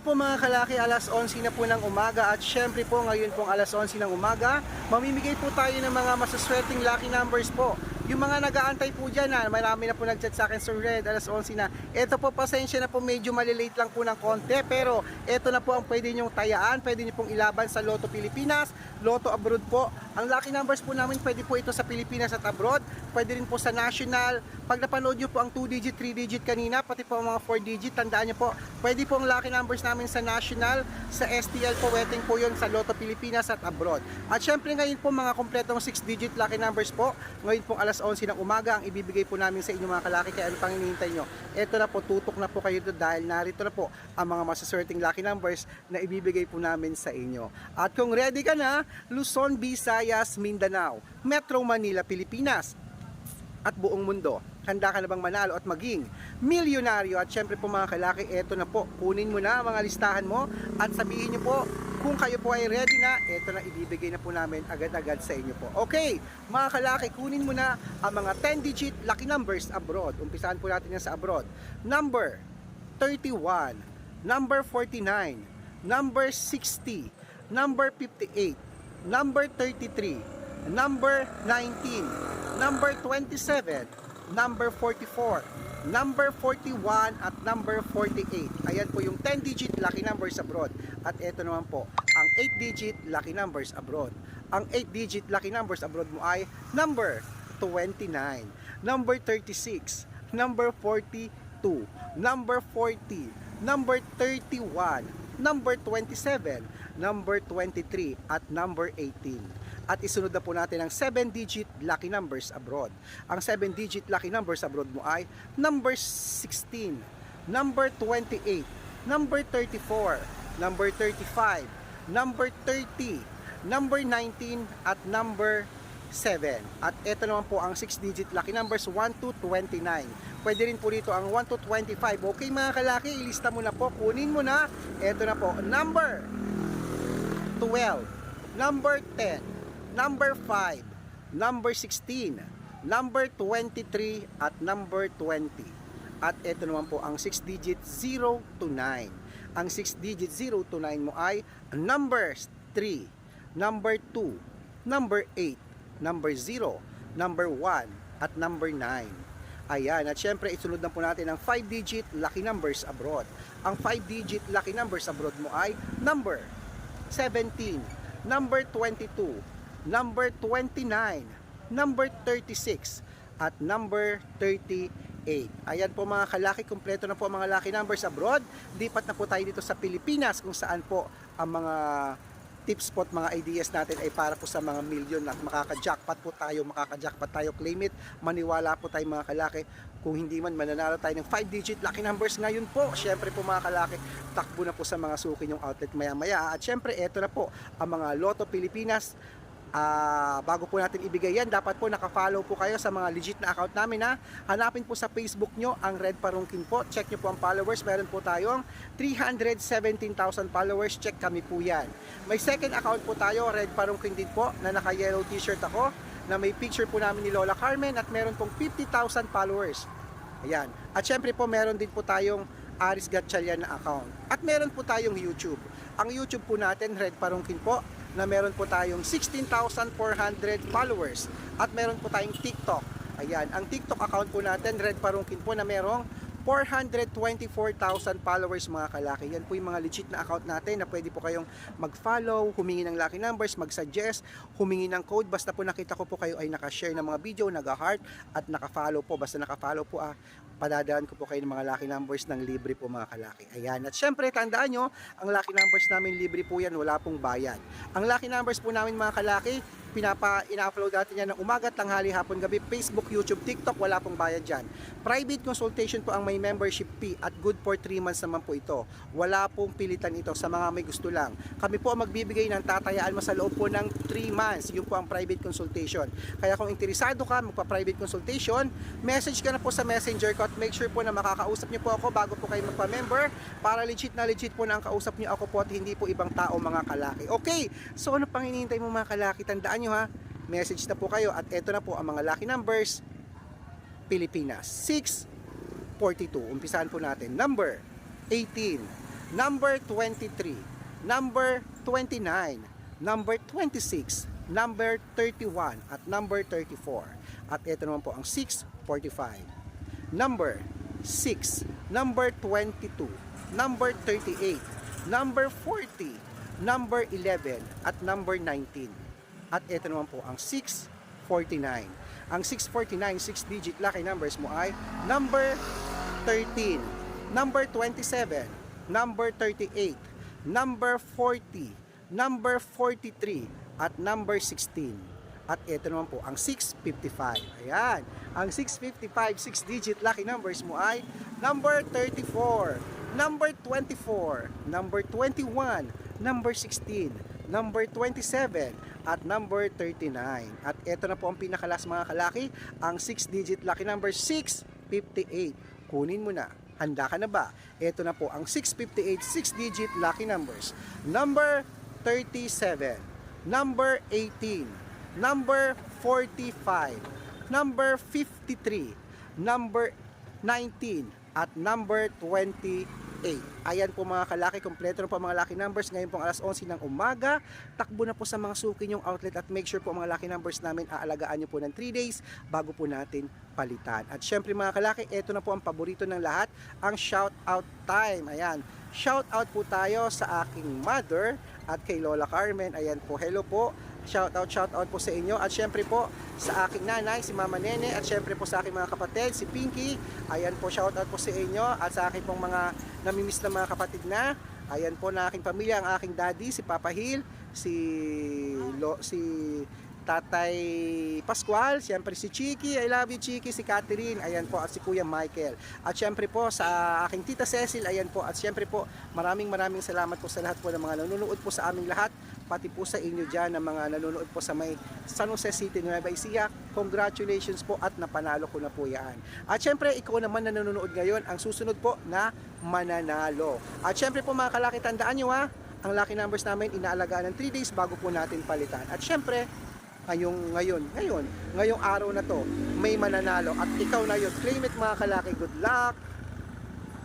po mga kalaki, alas 11 na po ng umaga at syempre po ngayon pong alas 11 ng umaga, mamimigay po tayo ng mga masaswerteng lucky numbers po. Yung mga nag-aantay po dyan na marami na po nag-chat sa akin Sir Red, alas 11 na. Ito po, pasensya na po, medyo malilate lang po ng konti. Pero ito na po ang pwede nyong tayaan, pwede nyo pong ilaban sa Lotto Pilipinas, Lotto Abroad po. Ang lucky numbers po namin, pwede po ito sa Pilipinas at abroad, pwede rin po sa national. Pag napanood nyo po ang 2-digit, 3-digit kanina, pati po ang mga 4-digit, tandaan nyo po, pwede po ang lucky numbers namin sa national, sa STL po, waiting po yun sa Lotto Pilipinas at abroad. At syempre ngayon po mga kompletong 6-digit lucky numbers po, ngayon po alas 11 ng umaga ang ibibigay po namin sa inyo mga kalaki, kaya ano pang hinihintay nyo? Ito na po, tutok na po kayo doon dahil narito na po ang mga masaswerteng lucky numbers na ibibigay po namin sa inyo. At kung ready ka na, Luzon, Visayas, Mindanao, Metro Manila, Pilipinas, at buong mundo. Handa ka na bang manalo at maging milyonaryo? At syempre po mga kalaki, eto na po. Kunin mo na mga listahan mo at sabihin nyo po kung kayo po ay ready na, eto na ibibigay na po namin agad-agad sa inyo po. Okay, mga kalaki, kunin mo na ang mga 10-digit lucky numbers abroad. Umpisahan po natin yan sa abroad. Number 31, number 49, number 60, number 58, number 33, number 19, number 27, number 44, number 41 at number 48. Ayan po yung 10-digit lucky numbers abroad. At ito naman po, ang 8-digit lucky numbers abroad. Ang 8-digit lucky numbers abroad mo ay number 29, number 36, number 42, number 40, number 31, number 27, number 23, at number 18. At isunod na po natin ang 7-digit lucky numbers abroad. Ang 7-digit lucky numbers abroad mo ay number 16, number 28, number 34, number 35, number 30, number 19, at number 7. At ito naman po ang 6-digit lucky numbers 1 to 29. Pwede rin po dito ang 1 to 25. Okay mga kalaki, ilista mo na po. Kunin mo na. Ito na po. Number 12. Number 10. Number 5. Number 16. Number 23. At number 20. At ito naman po ang 6-digit 0 to 9. Ang 6-digit 0 to 9 mo ay numbers 3, number 2, number 8, number 0, number 1, at number 9. Ayan, at syempre isunod na po natin ang 5-digit lucky numbers abroad. Ang 5-digit lucky numbers abroad mo ay number 17, number 22, number 29, number 36, at number 38. Ayan po mga kalaki, kumpleto na po ang mga lucky numbers abroad. Lipat na po tayo dito sa Pilipinas kung saan po ang mga tips po at mga ideas natin ay para po sa mga milyon at makaka-jackpot po tayo, makaka-jackpot tayo, claim it, maniwala po tayo mga kalaki. Kung hindi man mananalo tayo ng 5-digit lucky numbers ngayon po, syempre po mga kalaki, takbo na po sa mga suki yung outlet maya-maya. At syempre, eto na po ang mga Lotto Pilipinas Ah, bago po natin ibigay yan, dapat po naka-follow po kayo sa mga legit na account namin ha. Hanapin po sa Facebook nyo ang Red Parungkin po. Check nyo po ang followers. Meron po tayong 317,000 followers. Check kami po yan. May second account po tayo, Red Parungkin din po, na naka-yellow t-shirt ako, na may picture po namin ni Lola Carmen at meron pong 50,000 followers. Ayan. At syempre po meron din po tayong Aris Gatchalian na account. At meron po tayong YouTube. Ang YouTube po natin, Red Parungkin po, na meron po tayong 16,400 followers at meron po tayong TikTok. Ayan, ang TikTok account po natin, Red Parungkin po na merong 424,000 followers mga kalaki. Yan po yung mga legit na account natin na pwede po kayong mag-follow, humingi ng lucky numbers, mag-suggest, humingi ng code. Basta po nakita ko po kayo ay nakashare ng mga video, nag-heart at naka-follow po. Basta naka-follow po ah, padadaan ko po kayo ng mga lucky numbers ng libre po mga kalaki. Ayan. At syempre, tandaan nyo, ang lucky numbers namin libre po yan, wala pong bayad. Ang lucky numbers po namin mga kalaki, pinapa ina-upload natin yan ng umaga, tanghali, hapon, gabi, Facebook, YouTube, TikTok, wala pong bayad dyan. Private consultation po ang may membership fee at good for 3 months naman po ito. Wala pong pilitan ito sa mga may gusto lang. Kami po ang magbibigay ng tatayaan mo sa loob po ng 3 months. Yun po ang private consultation. Kaya kung interesado ka, magpa-private consultation, message ka na po sa messenger ko at make sure po na makakausap niyo po ako bago po kayo magpa-member para legit na legit po na ang kausap niyo ako po at hindi po ibang tao mga kalaki. Okay, so ano pang hinihintay mo mga kalaki? Tandaan nyo ha, message na po kayo. At eto na po ang mga lucky numbers. Pilipinas 642 umpisahan po natin. Number 18 number 23, number 29, number 26, number 31, at number 34. At ito naman po ang 645. Number 6, number 22, number 38, number 40, number 11, at number 19. At ito naman po ang 649. Ang 649, 6-digit lucky numbers mo ay number 13, number 27, number 38, number 40, number 43, at number 16. At ito naman po ang 655. Ayan. Ang 655 6-digit lucky numbers mo ay number 34, number 24, number 21, number 16, number 27, at number 39. At ito na po ang pinakalas mga kalaki, ang 6-digit lucky number 658. Kunin mo na. Handa ka na ba? Ito na po ang 658 6-digit lucky numbers. Number 37, number 18, number 45, number 53, number 19, at number 28. Ayan po mga kalaki, kompleto na po mga lucky numbers. Ngayon pong alas 11 ng umaga, takbo na po sa mga suki yung outlet at make sure po mga lucky numbers namin aalagaan nyo po ng 3 days bago po natin palitan. At syempre mga kalaki, ito na po ang paborito ng lahat, ang shout out time. Ayan, shout out po tayo sa aking mother at kay Lola Carmen. Ayan po, hello po. Shout out, shout out po sa inyo. At syempre po sa aking nanay, si Mama Nene. At syempre po sa aking mga kapatid, si Pinky. Ayan po, shout out po sa inyo. At sa aking pong mga namimiss na mga kapatid na. Ayan po na aking pamilya, ang aking daddy, si Papa Hill, si, Lo, si Tatay Pascual, siyempre si Chiki, I love you Chiki, si Catherine, ayan po, at si Kuya Michael. At siyempre po sa aking Tita Cecil, ayan po, at siyempre po maraming maraming salamat po sa lahat po ng mga nanonood po sa aming lahat, pati po sa inyo dyan ng mga nanonood po sa may San Jose City, Nueva Ecija. Congratulations po at napanalo ko na po yan. At siyempre, ikaw naman na nanonood ngayon, ang susunod po na mananalo. At siyempre po mga kalaki, tandaan nyo ha, ang lucky numbers namin inaalagaan ng 3 days bago po natin palitan. At syempre, ngayong ngayon, ngayon, ngayong araw na to, may mananalo at ikaw na yun. Claim it mga kalaki. Good luck!